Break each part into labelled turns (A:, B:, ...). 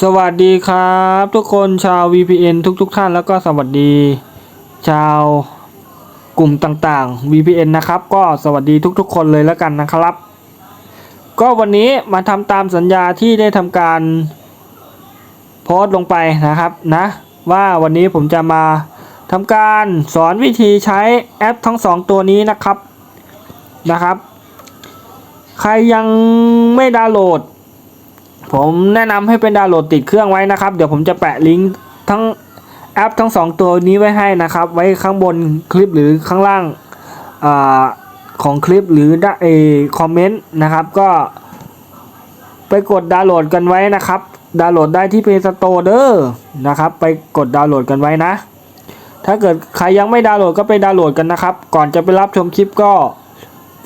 A: สวัสดีครับ ทุกคนชาว VPN ทุกๆทท่านแล้วก็สวัสดี ชาวกลุ่มต่างๆ VPN นะครับ ก็สวัสดีทุกๆ คนเลยแล้วกันนะครับ ก็วันนี้มาทำตามสัญญาที่ได้ทำการโพสต์ลงไปนะครับนะว่าวันนี้ผมจะมาทำการสอนวิธีใช้แอปทั้งสองตัวนี้นะครับนะครับ ใครยังไม่ดาวน์โหลด ผมแนะนำให้เป็นดาวน์โหลดติดเครื่องไว้นะครับ เดี๋ยวผมจะแปะลิงก์ทั้งแอปทั้งสองตัวนี้ไว้ให้นะครับ ไว้ข้างบนคลิปหรือข้างล่างอาของคลิปหรือได้เอคอมเมนต์นะครับ ก็ ไปกดดาวน์โหลดกันไว้นะครับ ดาวน์โหลดได้ที่ Play Store เด้อนะครับ ไปกดดาวน์โหลดกันไว้นะ ถ้าเกิดใครยังไม่ดาวน์โหลดก็ไปดาวน์โหลดกันนะครับ ก่อนจะไปรับชมคลิปก็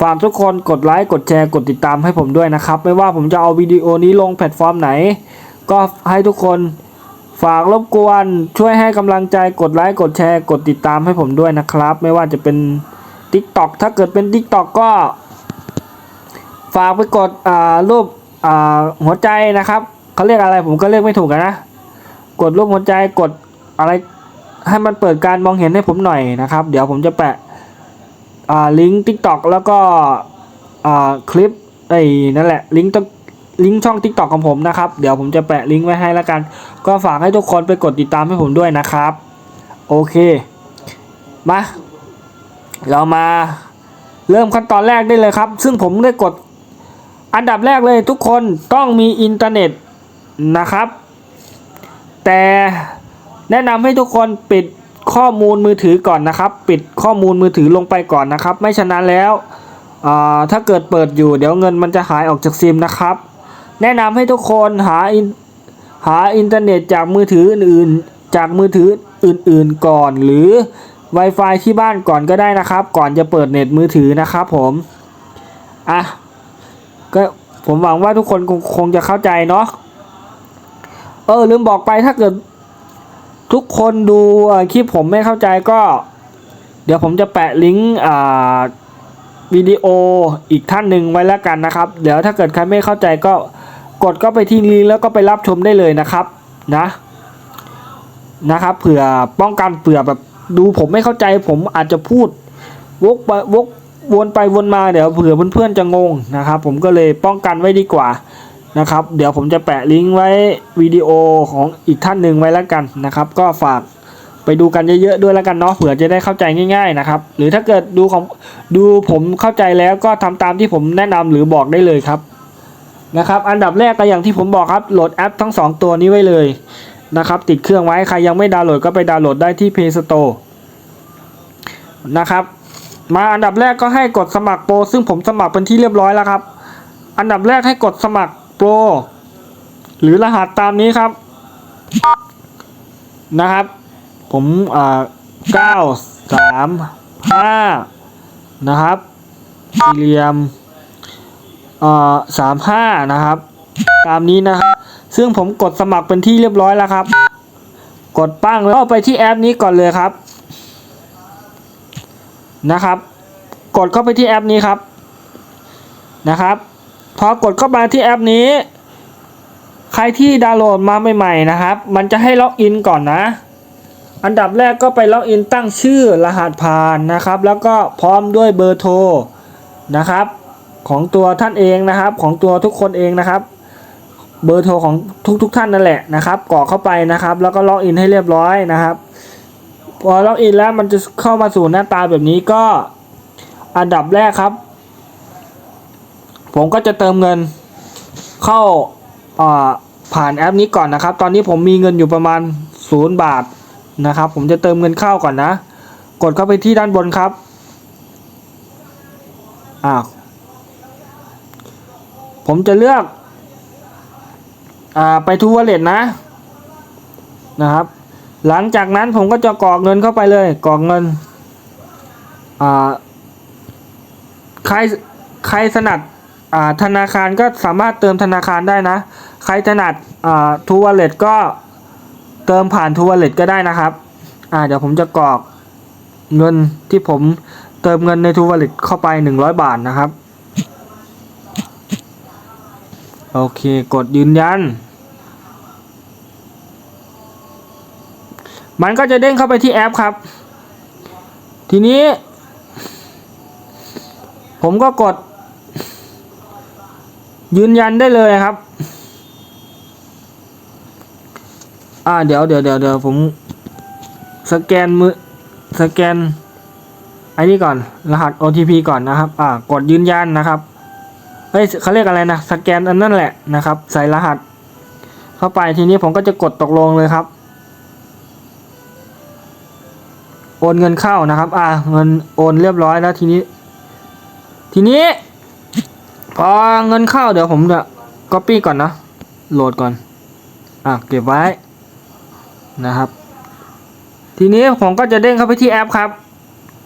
A: ฝากทุกคนกดไลค์กดแชร์กดติดตามให้ผมด้วยนะครับ ไม่ว่าผมจะเอาวิดีโอนี้ลงแพลตฟอร์มไหน ก็ให้ทุกคนฝากรบกวนช่วยให้กำลังใจกดไลค์กดแชร์กดติดตามให้ผมด้วยนะครับ ไม่ว่าจะเป็น TikTok ถ้าเกิดเป็น TikTok ก็ ฝากไปกดรูปหัวใจนะครับเขาเรียกอะไรผมก็เรียกไม่ถูกนะ กดรูปหัวใจกดอะไรให้มันเปิดการมองเห็นให้ผมหน่อยนะครับ เดี๋ยวผมจะแปะ ลิงก์ TikTok แล้วก็อ่าคลิปไอ้นั่นแหละลิงก์ตลิงก์ช่อง TikTok ของผมนะครับ เดี๋ยวผมจะแปะลิงก์ไว้ให้แล้วกัน ก็ฝากให้ทุกคนไปกดติดตามให้ผมด้วยนะครับ โอเค มา เรามาเริ่มขั้นตอนแรกได้เลยครับ ซึ่งผมได้กด อันดับแรกเลยทุกคนต้องมีอินเทอร์เน็ตนะครับ แต่แนะนำให้ทุกคนปิด ข้อมูลมือถือก่อนนะครับ ปิดข้อมูลมือถือลงไปก่อนนะครับ ไม่ฉะนั้นแล้วถ้าเกิดเปิดอยู่ เดี๋ยวเงินมันจะหายออกจากซิมนะครับ แนะนำให้ทุกคนหาหาอินเทอร์เน็ตจากมือถืออื่นๆ จากมือถืออื่นๆก่อน หรือ Wi-Fi ที่บ้านก่อนก็ได้นะครับ ก่อนจะเปิดเน็ตมือถือนะครับผมอะก็ผมหวังว่าทุกคนคงจะเข้าใจเนาะเออลืมบอกไปถ้าเกิด ทุกคนดูคลิปผมไม่เข้าใจก็ เดี๋ยวผมจะแปะลิงก์อ่าวิดีโออีกท่านหนึ่งไว้แล้วกันนะครับ เดี๋ยวถ้าเกิดใครไม่เข้าใจก็กดก็ไปที่ลิงก์แล้วก็ไปรับชมได้เลยนะครับนะนะครับเผื่อป้องกันเผื่อแบบดูผมไม่เข้าใจผมอาจจะพูดวกไปวกวนไปวนมาเดี๋ยวเผื่อเพื่อนๆจะงงนะครับ ผมก็เลยป้องกันไว้ดีกว่า นะครับ เดี๋ยวผมจะแปะลิงก์ไว้วิดีโอของอีกท่านหนึ่งไว้แล้วกันนะครับ ก็ฝากไปดูกันเยอะๆด้วยแล้วกันเนาะเผื่อจะได้เข้าใจง่าย ๆนะครับ หรือถ้าเกิดดูของดูผมเข้าใจแล้วก็ทำตามที่ผมแนะนำหรือบอกได้เลยครับนะครับ อันดับแรกก็อย่างที่ผมบอกครับโหลดแอปทั้ง 2 ตัวนี้ไว้เลยนะครับ ติดเครื่องไว้ใครยังไม่ดาวน์โหลดก็ไปดาวน์โหลดได้ที่ Play Store นะครับ มาอันดับแรกก็ให้กดสมัครโปรซึ่งผมสมัครเป็นที่เรียบร้อยแล้วครับ อันดับแรกให้กดสมัคร โปรหรือรหัสตามนี้ครับ นะครับ ผมอ่าเก้าสามห้านะครับสี่เหลี่ยมอ่าสามห้านะครับ ตามนี้นะครับ ซึ่งผมกดสมัครเป็นที่เรียบร้อยแล้วครับ กดปั้งแล้วไปที่แอปนี้ก่อนเลยครับนะครับ กดเข้าไปที่แอปนี้ครับนะครับ พอกดเข้ามาที่แอปนี้ ใครที่ดาวน์โหลดมาใหม่ๆนะครับ มันจะให้ล็อกอินก่อนนะ อันดับแรกก็ไปล็อกอินตั้งชื่อรหัสผ่านนะครับ แล้วก็พร้อมด้วยเบอร์โทรนะครับ ของตัวท่านเองนะครับ ของตัวทุกคนเองนะครับ เบอร์โทรของทุกๆทท่านนั่นแหละนะครับกรอกเข้าไปนะครับ แล้วก็ล็อกอินให้เรียบร้อยนะครับ พอล็อกอินแล้วมันจะเข้ามาสู่หน้าตาแบบนี้ก็อันดับแรกครับ ผมก็จะเติมเงินเข้าผ่านแอปนี้ก่อนนะครับ ตอนนี้ผมมีเงินอยู่ประมาณศูนย์บาทนะครับ ผมจะเติมเงินเข้าก่อนนะ กดเข้าไปที่ด้านบนครับอ้าผมจะเลือกอ่าไปทูวอลเล็ตนะนะครับ หลังจากนั้นผมก็จะกรอกเงินเข้าไปเลยกรอกเงินอ่าใครใครถนัด ธนาคารก็สามารถเติมธนาคารได้นะ ใครถนัดทูวอลเล็ตก็เติมผ่านทูวอลเล็ตก็ได้นะครับเดี๋ยวผมจะกรอกเงินที่ผมเติมเงินในทูวอลเล็ตเข้าไป 100 บาทนะครับ โอเคกดยืนยัน มันก็จะเด้งเข้าไปที่แอปครับ ทีนี้ ผมก็กด ยืนยันได้เลยครับ อ่าเดี๋ยวเดี๋ยวเดี๋ยวเดี๋ยวผมสแกนมือสแกนไอ้นี่ก่อน รหัส OTP ก่อนนะครับ อ่ากดยืนยันนะครับเฮ้ยเขาเรียกอะไรนะสแกนอันนั่นแหละนะครับ ใส่รหัส เข้าไปทีนี้ผมก็จะกดตกลงเลยครับ โอนเงินเข้านะครับ อ่าเงินโอนเรียบร้อยแล้วทีนี้ ทีนี้ พอเงินเข้าเดี๋ยวผมจะก๊อปปี้ก่อนนะโหลดก่อน อะ เก็บไว้นะครับ ทีนี้ผมก็จะเด้งเข้าไปที่แอปครับ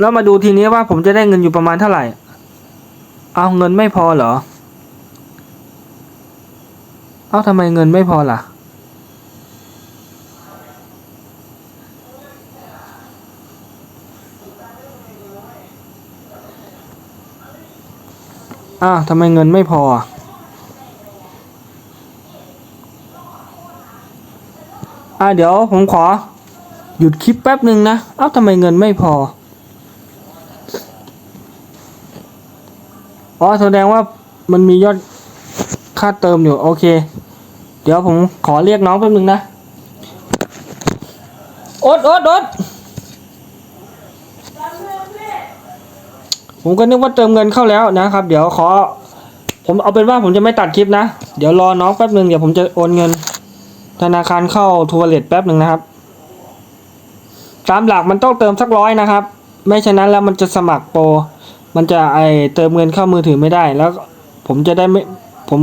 A: แล้วมาดูทีนี้ว่าผมจะได้เงินอยู่ประมาณเท่าไหร่ เอาเงินไม่พอเหรอ เอาทำไมเงินไม่พอล่ะ อ้าวทำไมเงินไม่พอ อ่าเดี๋ยวผมขอ หยุดคลิปแป๊บหนึ่งนะ เอ้าทำไมเงินไม่พอ อ๋อแสดงว่ามันมียอดค่าเติมอยู่ โอเค เดี๋ยวผมขอเรียกน้องแป๊บหนึ่งนะอ๊ตโอ๊ตโอ๊ต ผมก็นึกว่าเติมเงินเข้าแล้วนะครับ เดี๋ยวขอ ผมเอาเป็นว่าผมจะไม่ตัดคลิปนะ เดี๋ยวรอน้องแป๊บหนึ่งเดี๋ยวผมจะโอนเงิน ธนาคารเข้าทัวร์เลตแป๊บหนึ่งนะครับ ตามหลักมันต้องเติมสักร้อยนะครับ ไม่ฉะนั้นแล้วมันจะสมัครโปร มันจะไอเติมเงินเข้ามือถือไม่ได้แล้ว ผมจะได้ไม่ผม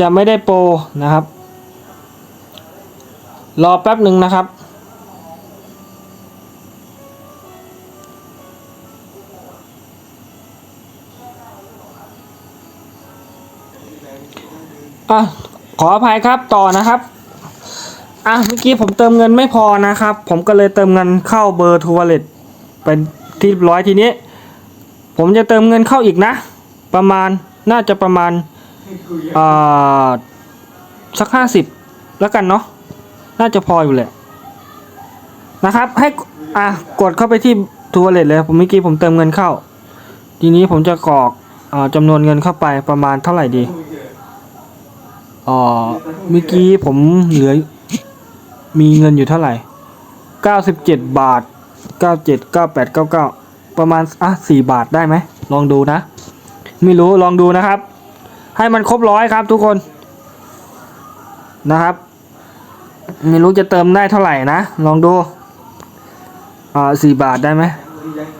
A: จะไม่ได้โปรนะครับ รอแป๊บหนึ่งนะครับ อะขออภัยครับต่อนะครับอะเมื่อกี้ผมเติมเงินไม่พอนะครับ ผมก็เลยเติมเงินเข้าเบอร์ทัวร์เลตเป็นที่ร้อยทีนี้ ผมจะเติมเงินเข้าอีกนะ ประมาณน่าจะประมาณอ่าสักห้าสิบแล้วกันเนาะน่าจะพออยู่แหละนะครับ ให้อะกดเข้าไปที่ทัวร์เลตเลยผมเมื่อกี้ผมเติมเงินเข้า ทีนี้ผมจะกรอกอ่าจำนวนเงินเข้าไปประมาณเท่าไหร่ดี อ๋อเมื่อกี้ผมเหลือ มีเงินอยู่เท่าไหร่97บาท97 98 99ประมาณอะ4บาทได้ไหมลองดูนะ ไม่รู้ลองดูนะครับ ให้มันครบร้อยครับทุกคนนะครับ ไม่รู้จะเติมได้เท่าไหร่นะ ลองดูอ่า4บาทได้ไหม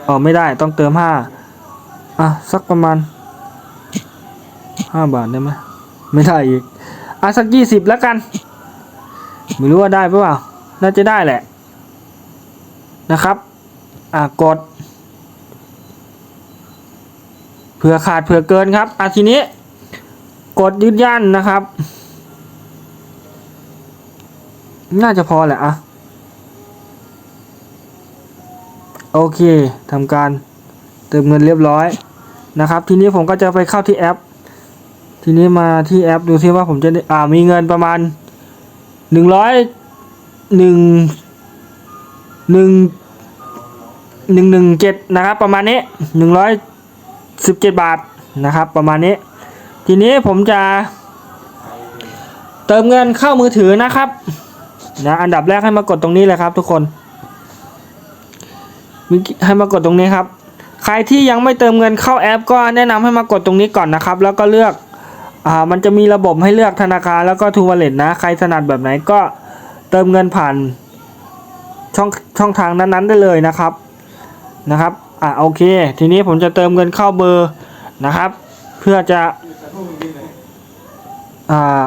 A: อ๋อไม่ได้ต้องเติม5อะสักประมาณ5บาทได้ไหมไม่ได้อีก อะสัก20แล้วกัน ไม่รู้ว่าได้ปเปล่า น่าจะได้แหละ นะครับ อะกด เผื่อขาดเผื่อเกินครับ อะทีนี้ กดยืนยันนะครับ น่าจะพอแหละอะ โอเคทำการเติมเงินเรียบร้อยนะครับ ทีนี้ผมก็จะไปเข้าที่แอป ทีนี้มาที่แอปดูซิว่าผมจะอ่ามีเงินประมาณหนึ่งร้อยหนึ่งหนึ่งหนึ่งหนึ่งเจ็ดนะครับ ประมาณนี้หนึ่งร้อยสิบเจ็ดบาทนะครับ ประมาณนี้ ทีนี้ผมจะเติมเงินเข้ามือถือนะครับนะอันดับแรกให้มากดตรงนี้เลยครับ ทุกคนให้มากดตรงนี้ครับ ใครที่ยังไม่เติมเงินเข้าแอป ก็แนะนำให้มากดตรงนี้ก่อนนะครับ แล้วก็เลือก อ่ามันจะมีระบบให้เลือกธนาคารแล้วก็ทูวอลเล็ตนะใครถนัดแบบไหนก็เติมเงินผ่านช่องช่องทางนั้นๆได้เลยนะครับนะครับอ่าโอเค ทีนี้ผมจะเติมเงินเข้าเบอร์นะครับ เพื่อจะอ่า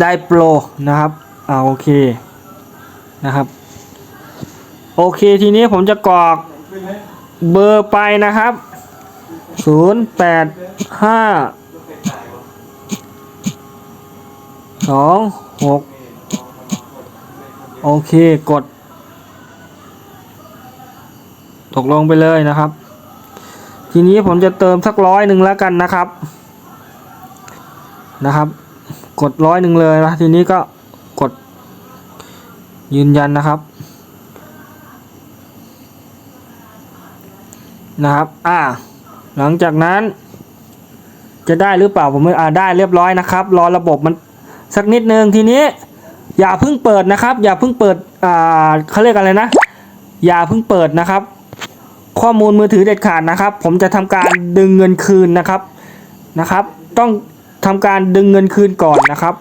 A: ได้โปรนะครับอ่าโอเคนะครับโอเคทีนี้ผมจะกรอกเบอร์ไปนะครับ 0 8 5 สองหกโอเคกด ตกลงไปเลยนะครับ ทีนี้ผมจะเติมสักร้อยหนึ่งแล้วกันนะครับนะครับ กดร้อยหนึ่งเลยนะทีนี้ก็กด ยืนยันนะครับนะครับอ่าหลังจากนั้นจะได้หรือเปล่าผมอ่าได้เรียบร้อยนะครับ รอระบบมัน สักนิดนึงทีนี้ อย่าเพิ่งเปิดนะครับ อย่าเพิ่งเปิดอ่าเขาเรียกอะไรนะ อย่าเพิ่งเปิดนะครับ ข้อมูลมือถือเด็ดขาดนะครับ ผมจะทำการดึงเงินคืนนะครับนะครับ ต้องทำการดึงเงินคืนก่อนนะครับ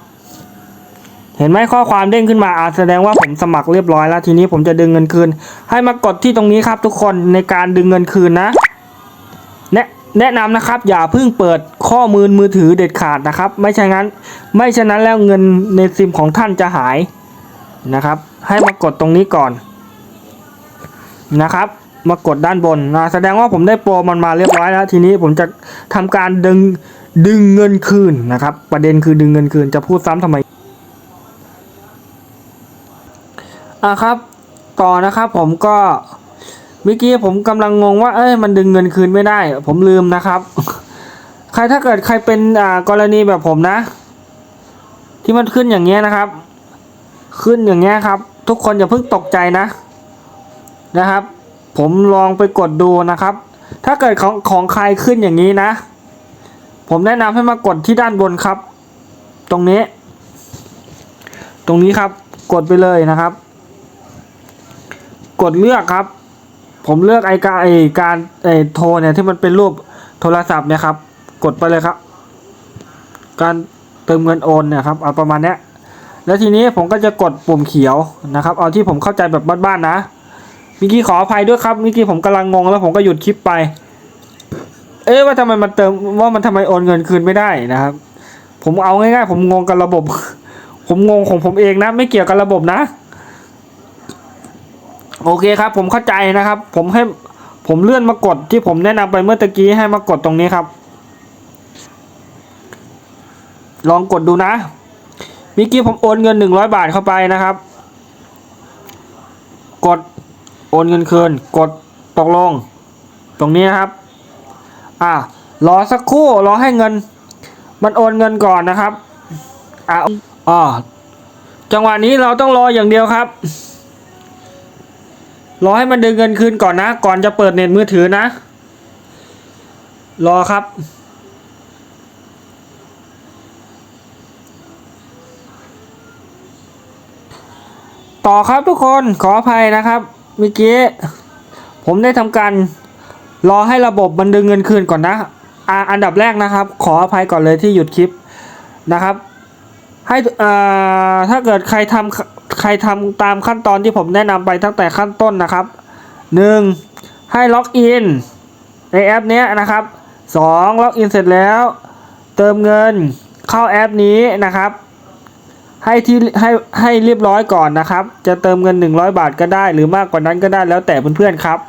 A: เห็นไหมข้อความเด้งขึ้นมาอาแสดงว่าผมสมัครเรียบร้อยแล้วทีนี้ผมจะดึงเงินคืน ให้มากดที่ตรงนี้ครับทุกคนในการดึงเงินคืนนะแนะ แนะนำนะครับอย่าเพิ่งเปิดข้อมูลมือถือเด็ดขาดนะครับ ไม่ใช่งั้น ไม่ฉะนั้นแล้วเงินในซิมของท่านจะหายนะครับ ให้มากดตรงนี้ก่อนนะครับ มากดด้านบนนะแสดงว่าผมได้โปรมันมาเรียบร้อยแล้วทีนี้ผมจะทำการดึงดึงเงินคืนนะครับ ประเด็นคือดึงเงินคืนจะพูดซ้ำทำไมอะครับ ต่อนะครับผมก็ เมื่อกี้ผมกำลังงงว่า เอ้ยมันดึงเงินคืนไม่ได้ ผมลืมนะครับ ใครถ้าเกิดใครเป็นอ่ากรณีแบบผมนะ ที่มันขึ้นอย่างเงี้ยนะครับ ขึ้นอย่างเงี้ยครับ ทุกคนอย่าเพิ่งตกใจนะนะครับ ผมลองไปกดดูนะครับ ถ้าเกิดของของใครขึ้นอย่างนี้นะ ผมแนะนำให้มากดที่ด้านบนครับ ตรงนี้ ตรงนี้ครับ กดไปเลยนะครับ กดเลือกครับ ผมเลือกไอการไอการไอโทรเนี่ยที่มันเป็นรูปโทรศัพท์เนี่ยครับ กดไปเลยครับ การเติมเงินโอนเนี่ยครับเอาประมาณเนี้ยแล้วทีนี้ผมก็จะกดปุ่มเขียวนะครับ เอาที่ผมเข้าใจแบบบ้านๆนะมิกี้ขออภัยด้วยครับมิกี้ผมกำลังงงแล้วผมก็หยุดคลิปไป เอ๊ะว่าทำไมมันเติมว่ามันทำไมโอนเงินคืนไม่ได้นะครับ ผมเอาง่ายๆ ผมงงกับระบบ ผมงงของผมเองนะ ไม่เกี่ยวกับระบบนะ โอเคครับ ผมเข้าใจนะครับ ผมให้ผมเลื่อนมากดที่ผมแนะนำไปเมื่อตะกี้ให้มากดตรงนี้ครับ ลองกดดูนะเมื่อกี้ผมโอนเงินหนึ่งร้อยบาทเข้าไปนะครับ กดโอนเงินคืน กดตกลง ตรงนี้นะครับ อ่ารอสักครู่รอให้เงิน มันโอนเงินก่อนนะครับอ่าอ่าจังหวะนี้เราต้องรออย่างเดียวครับ รอให้มันดึงเงินคืนก่อนนะ ก่อนจะเปิดเน็ตมือถือนะ รอครับ ต่อครับทุกคนขออภัยนะครับเมื่อกี้ผมได้ทำการรอให้ระบบมันดึงเงินคืนก่อนนะอ่าอันดับแรกนะครับ ขออภัยก่อนเลยที่หยุดคลิปนะครับ ให้อ่าถ้าเกิดใครทำ รทำตามขั้นตอนที่ผมแนะนำไปตั้งแต่ขั้นต้นนะครับหนึ่งให้ล็อกอินในแอปนี้นะครับสองล็อกอินเสร็จแล้ว เติมเงินเข้าแอปนี้นะครับ ให้ที่ให้ให้เรียบร้อยก่อนนะครับ จะเติมเงิน 100 บาทก็ได้ หรือมากกว่านั้นก็ได้แล้วแต่เพื่อนๆครับ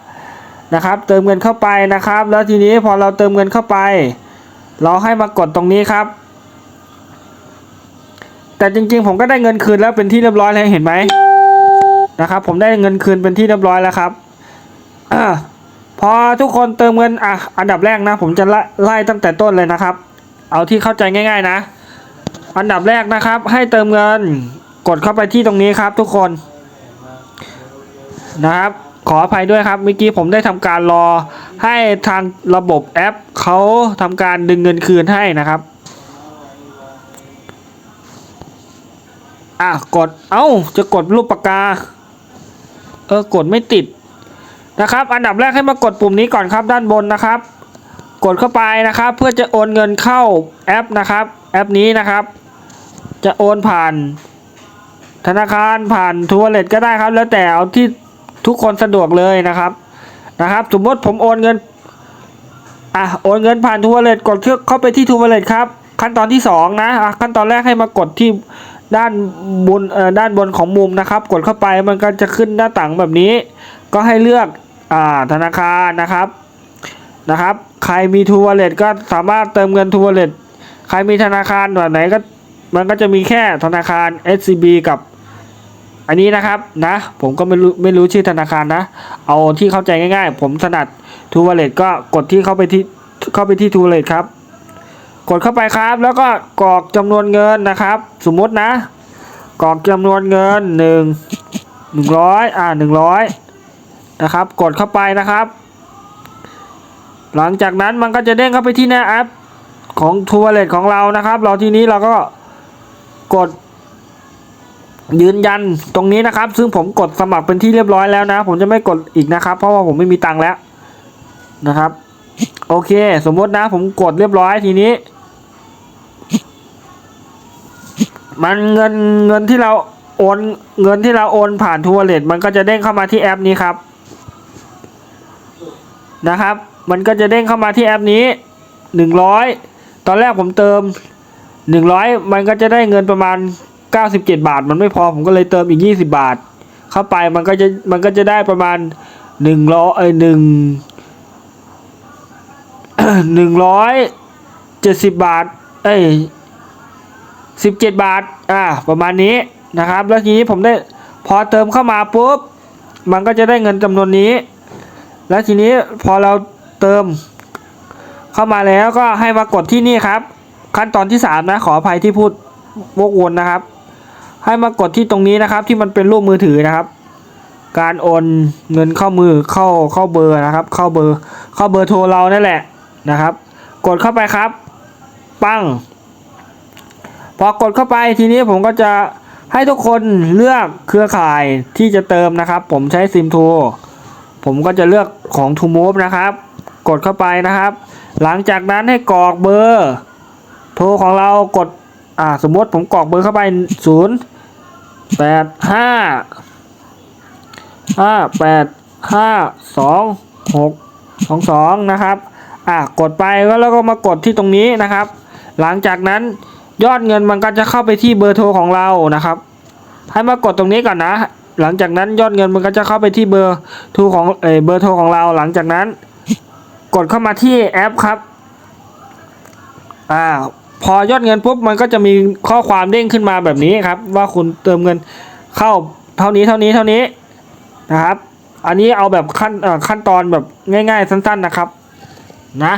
A: นะครับ เติมเงินเข้าไปนะครับ แล้วทีนี้พอเราเติมเงินเข้าไป เราให้มากดตรงนี้ครับ แต่จริงๆ ผมก็ได้เงินคืนแล้วเป็นที่เรียบร้อยแล้วเห็นไหมนะครับ ผมได้เงินคืนเป็นที่เรียบร้อยแล้วครับอพอทุกคนเติมเงินอะอันดับแรกนะ ผมจะไล่ไล่ตั้งแต่ต้นเลยนะครับ เอาที่เข้าใจง่าย ๆ นะ อันดับแรกนะครับ ให้เติมเงินกดเข้าไปที่ตรงนี้ครับ ทุกคน นะครับ ขออภัยด้วยครับเมื่อกี้ผมได้ทำการรอให้ทางระบบแอปเขาทำการดึงเงินคืนให้นะครับ อะกดเอ้าจะกดรูปปากกา เออกดไม่ติดนะครับ อันดับแรกให้มากดปุ่มนี้ก่อนครับด้านบนนะครับ กดเข้าไปนะครับ เพื่อจะโอนเงินเข้าแอปนะครับ แอปนี้นะครับ จะโอนผ่าน ธนาคารผ่านทัวร์เลตก็ได้ครับ แล้วแต่เอาที่ทุกคนสะดวกเลยนะครับนะครับ สมมติผมโอนเงินอะโอนเงินผ่านทัวร์เลตกดเข้าไปที่ทัวร์เลตครับ ขั้นตอนที่สองนะอะขั้นตอนแรกให้มากดที่ ด้านบนเอ่อด้านบนของมุมนะครับ กดเข้าไปมันก็จะขึ้นหน้าต่างแบบนี้ ก็ให้เลือกอ่าธนาคารนะครับนะครับ ใครมีทัวร์เลตก็สามารถเติมเงินทัวร์เลตใครมีธนาคารแบบไหนก็มันก็จะมีแค่ธนาคาร SCB กับอันนี้นะครับนะ ผมก็ไม่รู้ไม่รู้ชื่อธนาคารนะ เอาที่เข้าใจง่ายๆ ผมถนัดทูวอลเล็ตก็กดที่เข้าไปที่เข้าไปที่ทูวอลเล็ตครับ กดเข้าไปครับ แล้วก็กรอกจำนวนเงินนะครับ สมมตินะ กรอกจำนวนเงินหนึ่งหนึ่งร้อยอ่าหนึ่งร้อยนะครับ กดเข้าไปนะครับ หลังจากนั้นมันก็จะเด้งเข้าไปที่หน้าแอปของทัวร์เลทของเรานะครับ เราทีนี้เราก็กดยืนยันตรงนี้นะครับ ซึ่งผมกดสมัครเป็นที่เรียบร้อยแล้วนะ ผมจะไม่กดอีกนะครับ เพราะว่าผมไม่มีตังค์แล้วนะครับ โอเค สมมตินะผมกดเรียบร้อยทีนี้ มันเงินเงินที่เราโอนเงินที่เราโอนผ่านทัวร์เลทมันก็จะเด้งเข้ามาที่แอปนี้ครับนะครับ มันก็จะเด้งเข้ามาที่แอปนี้หนึ่งร้อยตอนแรกผมเติมหนึ่งร้อยมันก็จะได้เงินประมาณเก้าสิบเจ็ดบาท มันไม่พอผมก็เลยเติมอีกยี่สิบาท เข้าไปมันก็จะมันก็จะได้ประมาณหนึ่งร้อยเอ้ยหนึ่งหนึ่งร้อยเจ็ดสิบบาทเอ้ย สิบเจ็ดบาท อ่า ประมาณนี้นะครับ แล้วทีนี้ผมได้พอเติมเข้ามาปุ๊บ มันก็จะได้เงินจำนวนนี้ แล้วทีนี้พอเราเติมเข้ามาแล้วก็ให้มากดที่นี่ครับ ขั้นตอนที่สามนะ ขออภัยที่พูดวกวนนะครับ ให้มากดที่ตรงนี้นะครับ ที่มันเป็นรูปมือถือนะครับ การโอนเงินเข้ามือเข้าเข้าเบอร์นะครับ เข้าเบอร์เข้าเบอร์โทรเรานั่นแหละนะครับ กดเข้าไปครับ ปั้ง พอกดเข้าไปทีนี้ผมก็จะให้ทุกคนเลือกเครือข่ายที่จะเติมนะครับ ผมใช้ซิมทูผมก็จะเลือกของ t o m o v e นะครับ กดเข้าไปนะครับ หลังจากนั้นให้กรอกเบอร์ โทรของเรากดอ่าสมมติผมกรอกเบอร์เข้าไป 0 8 5 5 8 5 2 6 2 2 นะครับ อะกดไปแล้วก็มากดที่ตรงนี้นะครับ หลังจากนั้น ยอดเงินมันก็จะเข้าไปที่เบอร์โทรของเรานะครับ ให้มากดตรงนี้ก่อนนะ หลังจากนั้นยอดเงินมันก็จะเข้าไปที่เบอร์โทรของเออเบอร์โทรของเรา หลังจากนั้น กดเข้ามาที่แอปครับอ่าพอยอดเงินปุ๊บมันก็จะมีข้อความเด้งขึ้นมาแบบนี้ครับ ว่าคุณเติมเงินเข้าเท่านี้เท่านี้เท่านี้นะครับ อันนี้เอาแบบขั้นขั้นตอนแบบง่าย ๆ สั้น ๆนะครับ นะ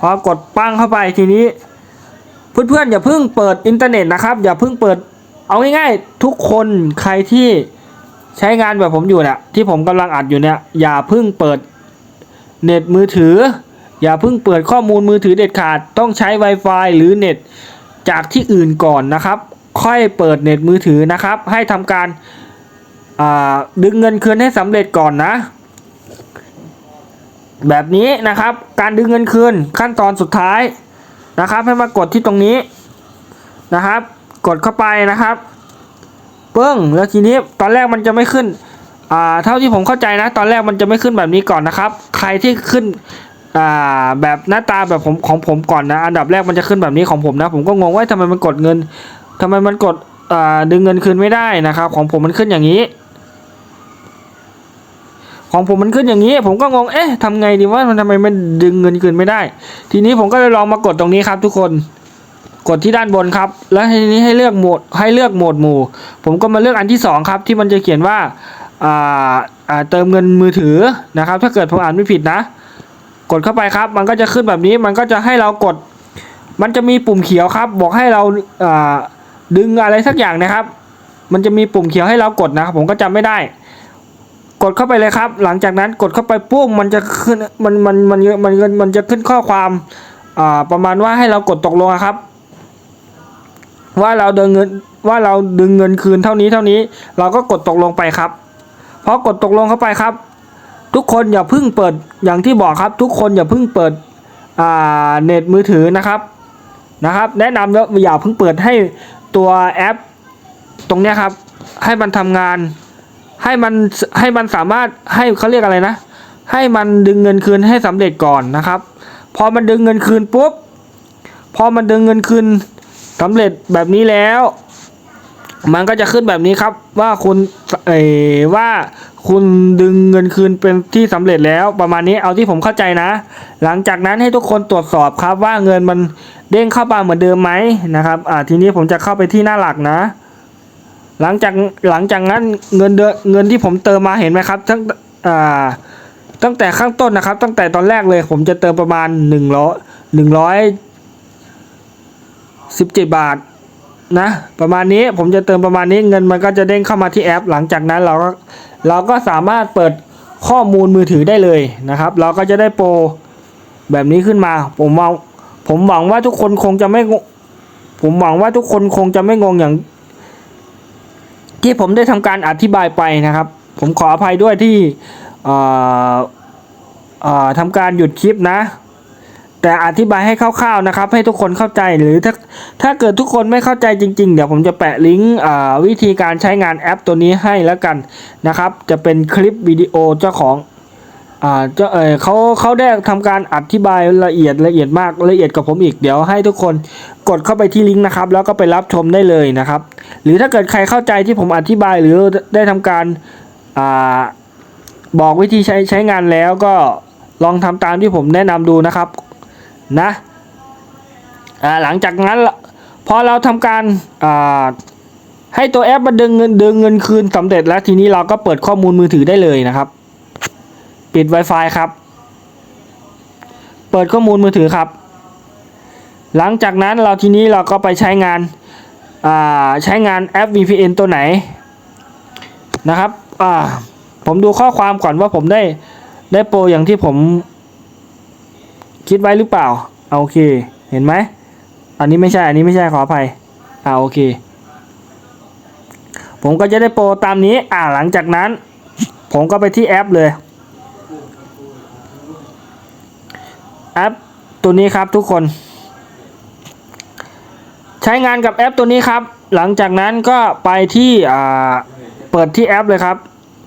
A: พอกดปั้งเข้าไปทีนี้ เพื่อนๆอย่าเพิ่งเปิดอินเทอร์เน็ตนะครับอย่าเพิ่งเปิดเอาง่ายๆทุกคนใครที่ใช้งานแบบผมอยู่เนี่ยที่ผมกำลังอัดอยู่เนี่ยอย่าเพิ่งเปิดเน็ตมือถือ อย่าเพิ่งเปิดข้อมูลมือถือเด็ดขาดต้องใช้ Wi-Fi หรือเน็ตจากที่อื่นก่อนนะครับ ค่อยเปิดเน็ตมือถือนะครับ ให้ทำการาดึงเงินคืนให้สำเร็จก่อนนะ แบบนี้นะครับการดึงเงินคืนขั้นตอนสุดท้าย นะครับ ให้มากดที่ตรงนี้นะครับ กดเข้าไปนะครับเปึ้งแล้วทีนี้ตอนแรกมันจะไม่ขึ้นอ่าเท่าที่ผมเข้าใจนะ ตอนแรกมันจะไม่ขึ้นแบบนี้ก่อนนะครับ ใครที่ขึ้นอ่าแบบหน้าตาแบบผมของผมก่อนนะ อันดับแรกมันจะขึ้นแบบนี้ของผมนะ ผมก็งงว่าทำไมมันกดเงินทำไมมันกดอ่าดึงเงินคืนไม่ได้นะครับ ของผมมันขึ้นอย่างนี้ ของผมมันขึ้นอย่างนี้ ผมก็งงเอ๊ะทำไงดีว่ามันทำไมมันดึงเงินคืนไม่ได้ ทีนี้ผมก็เลยลองมากดตรงนี้ครับ ทุกคนกดที่ด้านบนครับ แล้วทีนี้ให้เลือกโหมดให้เลือกโหมดหมู่ ผมก็มาเลือกอันที่สองครับ ที่มันจะเขียนว่าอ่าอ่าเติมเงินมือถือนะครับ ถ้าเกิดผมอ่านไม่ผิดนะ กดเข้าไปครับ มันก็จะขึ้นแบบนี้มันก็จะให้เรากด มันจะมีปุ่มเขียวครับ บอกให้เราอ่าดึงอะไรสักอย่างนะครับ มันจะมีปุ่มเขียวให้เรากดนะครับผมก็จำไม่ได้ กดเข้าไปเลยครับ หลังจากนั้นกดเข้าไปปุ๊บมันจะขึ้นมันมันมันมันมันมันจะขึ้นข้อความอ่าประมาณว่าให้เรากดตกลงครับ ว่าเราดึงเงินว่าเราดึงเงินคืนเท่านี้เท่านี้ เราก็กดตกลงไปครับพอกดตกลงเข้าไปครับ ทุกคนอย่าเพิ่งเปิดอย่างที่บอกครับ ทุกคนอย่าเพิ่งเปิดอ่าเน็ตมือถือนะครับนะครับ แนะนำแล้วอย่าเพิ่งเปิดให้ตัวแอป ตรงนี้ครับ ให้มันทำงาน ให้มันให้มันสามารถให้เขาเรียกอะไรนะ ให้มันดึงเงินคืนให้สำเร็จก่อนนะครับ พอมันดึงเงินคืนปุ๊บพอมันดึงเงินคืนสำเร็จแบบนี้แล้ว มันก็จะขึ้นแบบนี้ครับว่าคุณเออว่าคุณดึงเงินคืนเป็นที่สำเร็จแล้วประมาณนี้เอาที่ผมเข้าใจนะ หลังจากนั้นให้ทุกคนตรวจสอบครับว่าเงินมันเด้งเข้ามาเหมือนเดิมไหมนะครับอ่าทีนี้ผมจะเข้าไปที่หน้าหลักนะ หลังจากหลังจากนั้นเงินเดือนเงินที่ผมเติมมาเห็นไหมครับทั้งอ่าตั้งแต่ข้างต้นนะครับ ตั้งแต่ตอนแรกเลย ผมจะเติมประมาณหนึ่งร้อยหนึ่งร้อยสิบเจ็ดบาทนะประมาณนี้ผมจะเติมประมาณนี้เงินมันก็จะเด้งเข้ามาที่แอป หลังจากนั้นเราก็เราก็สามารถเปิดข้อมูลมือถือได้เลยนะครับ เราก็จะได้โปรแบบนี้ขึ้นมา ผมหวังผมหวังว่าทุกคนคงจะไม่ผมหวังว่าทุกคนคงจะไม่งงอย่าง ที่ผมได้ทำการอธิบายไปนะครับ ผมขออภัยด้วยที่ทำการหยุดคลิปนะ แต่อธิบายให้คร่าวๆนะครับ ให้ทุกคนเข้าใจหรือถ้าถ้าเกิดทุกคนไม่เข้าใจจริง ๆ เดี๋ยวผมจะแปะลิงก์วิธีการใช้งานแอปตัวนี้ให้แล้วกันนะครับ จะเป็นคลิปวิดีโอเจ้าของเจ้าเออเขาเขาได้ทำการอธิบายละเอียดละเอียดมากละเอียดกับผมอีกเดี๋ยวให้ทุกคนกดเข้าไปที่ลิงก์นะครับ แล้วก็ไปรับชมได้เลยนะครับ หรือถ้าเกิดใครเข้าใจที่ผมอธิบายหรือได้ทำการอาบอกวิธีใช้ใช้งานแล้วก็ลองทำตามที่ผมแนะนำดูนะครับนะหลังจากนั้นพอเราทำการให้ตัวแอปมาดึงเงินดึงเงินคืนสำเร็จแล้วทีนี้เราก็เปิดข้อมูลมือถือได้เลยนะครับ ปิด Wi-Fi ครับ เปิดข้อมูลมือถือครับ หลังจากนั้นเราทีนี้เราก็ไปใช้งาน ใช้งานแอป VPN ตัวไหนนะครับผมดูข้อความก่อนว่าผมได้ได้โปรอย่างที่ผมคิดไว้หรือเปล่าเอาโอเค เห็นไหม อันนี้ไม่ใช่ อันนี้ไม่ใช่ขออภัยอ่าโอเค ผมก็จะได้โปรตามนี้ อ่าหลังจากนั้น ผมก็ไปที่แอปเลย แอปตัวนี้ครับทุกคน ใช้งานกับแอปตัวนี้ครับ หลังจากนั้นก็ไปที่เปิดที่แอปเลยครับ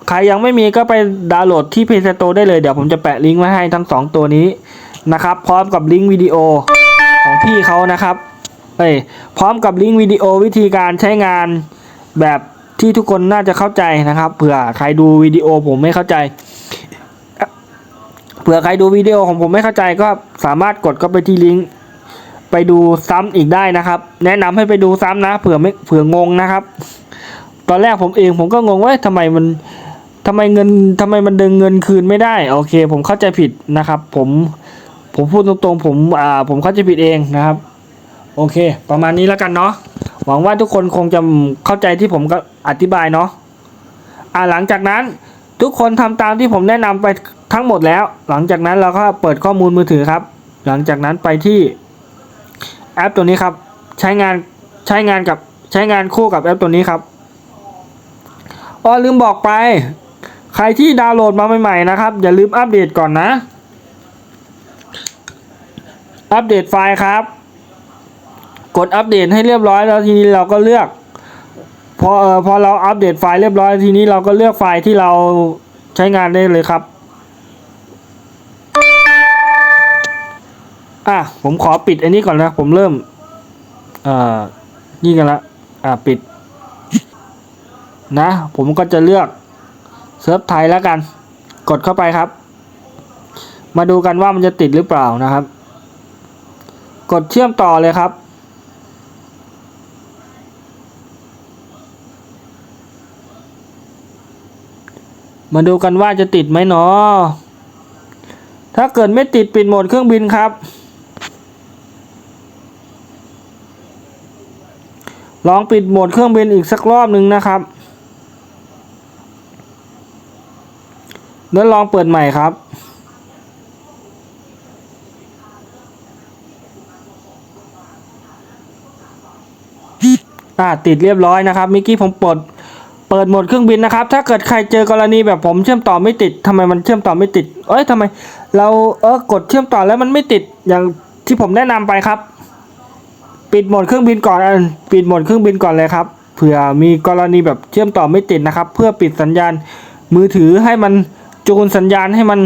A: ใครยังไม่มีก็ไปดาวน์โหลดที่ Play Store ได้เลยเดี๋ยวผมจะแปะลิงก์ไว้ให้ทั้งสองตัวนี้นะครับ พร้อมกับลิงก์วิดีโอของพี่เขานะครับเอ้พร้อมกับลิงก์วิดีโอวิธีการใช้งานแบบที่ทุกคนน่าจะเข้าใจนะครับเผื่อใครดูวิดีโอผมไม่เข้าใจเผื่อใครดูวิดีโอของผมไม่เข้าใจก็สามารถกดเข้าไปที่ลิงก์ ไปดูซ้ำอีกได้นะครับ แนะนำให้ไปดูซ้ำนะเผื่อไม่เผื่องงนะครับ ตอนแรกผมเองผมก็งงว่าทำไมมันทำไมเงินทำไมมันดึงเงินคืนไม่ได้ โอเค ผมเข้าใจผิดนะครับ ผมผมพูดตรงๆ ผมอ่าผมเข้าใจผิดเองนะครับ โอเค ประมาณนี้แล้วกันเนาะหวังว่าทุกคนคงจะเข้าใจที่ผมก็อธิบายเนาะอ่าหลังจากนั้นทุกคนทำตามที่ผมแนะนำไปทั้งหมดแล้ว หลังจากนั้นเราก็เปิดข้อมูลมือถือครับ หลังจากนั้นไปที่ แอปตัวนี้ครับ ใช้งานใช้งานกับใช้งานคู่กับแอปตัวนี้ครับอ๋อลืมบอกไป ใครที่ดาวน์โหลดมาใหม่ๆนะครับ อย่าลืมอัปเดตก่อนนะ อัปเดตไฟล์ครับ กดอัปเดตให้เรียบร้อยแล้วทีนี้เราก็เลือกพอเออพอเราอัปเดตไฟล์เรียบร้อยทีนี้เราก็เลือกไฟล์ที่เราใช้งานได้เลยครับ อะผมขอปิดอันนี้ก่อนนะ ผมเริ่ม เอ่อ นี่กันละอะปิด นะ ผมก็จะเลือกเซิร์ฟไทยแล้วกัน กดเข้าไปครับ มาดูกันว่ามันจะติดหรือเปล่านะครับ กดเชื่อมต่อเลยครับมาดูกันว่าจะติดไหมเนาะถ้าเกิดไม่ติดปิดโหมดเครื่องบินครับ ลองปิดโหมดเครื่องบินอีกสักรอบหนึ่งนะครับ แล้วลองเปิดใหม่ครับ อ่าติดเรียบร้อยนะครับเมื่อกี้ผมเปิดเปิดโหมดเครื่องบินนะครับ ถ้าเกิดใครเจอกรณีแบบผมเชื่อมต่อไม่ติดทำไมมันเชื่อมต่อไม่ติด เอ้ยทำไม เราเออกดเชื่อมต่อแล้วมันไม่ติดอย่างที่ผมแนะนำไปครับ ปิดโหมดเครื่องบินก่อนอันปิดโหมดเครื่องบินก่อนเลยครับเผื่อมีกรณีแบบเชื่อมต่อไม่ติดนะครับ เพื่อปิดสัญญาณมือถือให้มันจูนสัญญาณให้มัน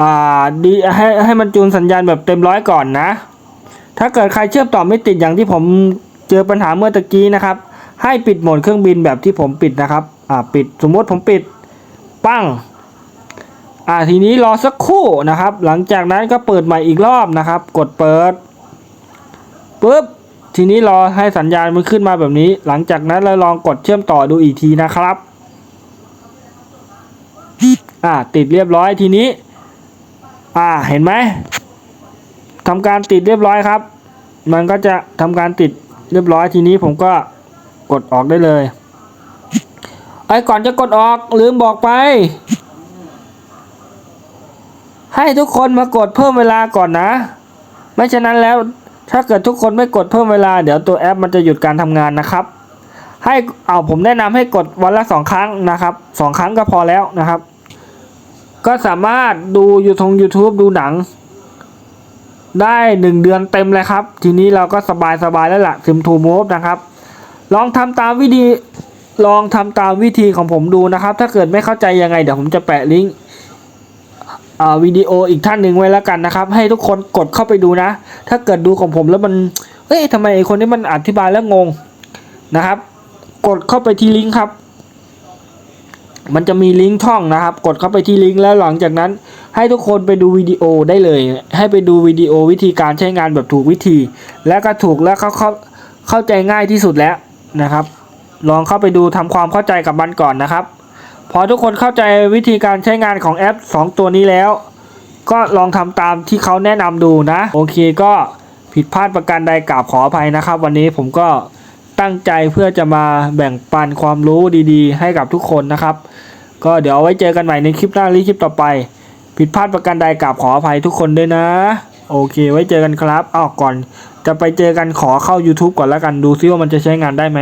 A: อ่าดีให้ให้มันจูนสัญญาณแบบเต็มร้อยก่อนนะ ถ้าเกิดใครเชื่อมต่อไม่ติดอย่างที่ผมเจอปัญหาเมื่อตะกี้นะครับ ให้ปิดโหมดเครื่องบินแบบที่ผมปิดนะครับอ่าปิดสมมติผมปิดปั้งอ่าทีนี้รอสักครู่นะครับ หลังจากนั้นก็เปิดใหม่อีกรอบนะครับ กดเปิด ปุ๊บทีนี้รอให้สัญญาณมันขึ้นมาแบบนี้ หลังจากนั้นเราลองกดเชื่อมต่อดูอีกทีนะครับ อ่า ติดเรียบร้อยทีนี้ อ่าเห็นไหมทำการติดเรียบร้อยครับ มันก็จะทำการติดเรียบร้อยทีนี้ผมก็กดออกได้เลยไอ้ก่อนจะกดออกลืมบอกไป ให้ทุกคนมากดเพิ่มเวลาก่อนนะ ไม่ฉะนั้นแล้ว ถ้าเกิดทุกคนไม่กดเพิ่มเวลาเดี๋ยวตัวแอปมันจะหยุดการทำงานนะครับ ให้เอาผมแนะนำให้กดวันละสองครั้งนะครับสองครั้งก็พอแล้วนะครับ ก็สามารถดูยูทง YouTube ดูหนัง ได้หนึ่งเดือนเต็มเลยครับ ทีนี้เราก็สบายสบายแล้วล่ะซิมทูมูฟนะครับ ลองทำตามวิธีลองทำตามวิธีของผมดูนะครับ ถ้าเกิดไม่เข้าใจยังไงเดี๋ยวผมจะแปะลิงก์ วิดีโออีกท่านหนึ่งไว้แล้วกันนะครับ ให้ทุกคนกดเข้าไปดูนะ ถ้าเกิดดูของผมแล้วมันเอ้ยทำไมคนนี้มันอธิบายแล้วงงนะครับ กดเข้าไปที่ลิงก์ครับ มันจะมีลิงก์ช่องนะครับ กดเข้าไปที่ลิงก์แล้วหลังจากนั้น ให้ทุกคนไปดูวิดีโอได้เลย ให้ไปดูวิดีโอวิธีการใช้งานแบบถูกวิธี และก็ถูกและเข้าเข้าเข้าใจง่ายที่สุดแล้วนะครับ ลองเข้าไปดูทำความเข้าใจกับมันก่อนนะครับ พอทุกคนเข้าใจวิธีการใช้งานของแอป 2 ตัวนี้แล้ว ก็ลองทำตามที่เขาแนะนำดูนะ โอเคก็ผิดพลาดประการใดกราบขออภัยนะครับ วันนี้ผมก็ตั้งใจเพื่อจะมาแบ่งปันความรู้ดีๆ ให้กับทุกคนนะครับ ก็เดี๋ยวไว้เจอกันใหม่ในคลิปหน้าหรือคลิปต่อไป ผิดพลาดประการใดกราบขออภัยทุกคนด้วยนะ โอเค ไว้เจอกันครับอ้าวก่อน จะไปเจอกันขอเข้า YouTube ก่อนแล้วกันดูซิว่ามันจะใช้งานได้ไหม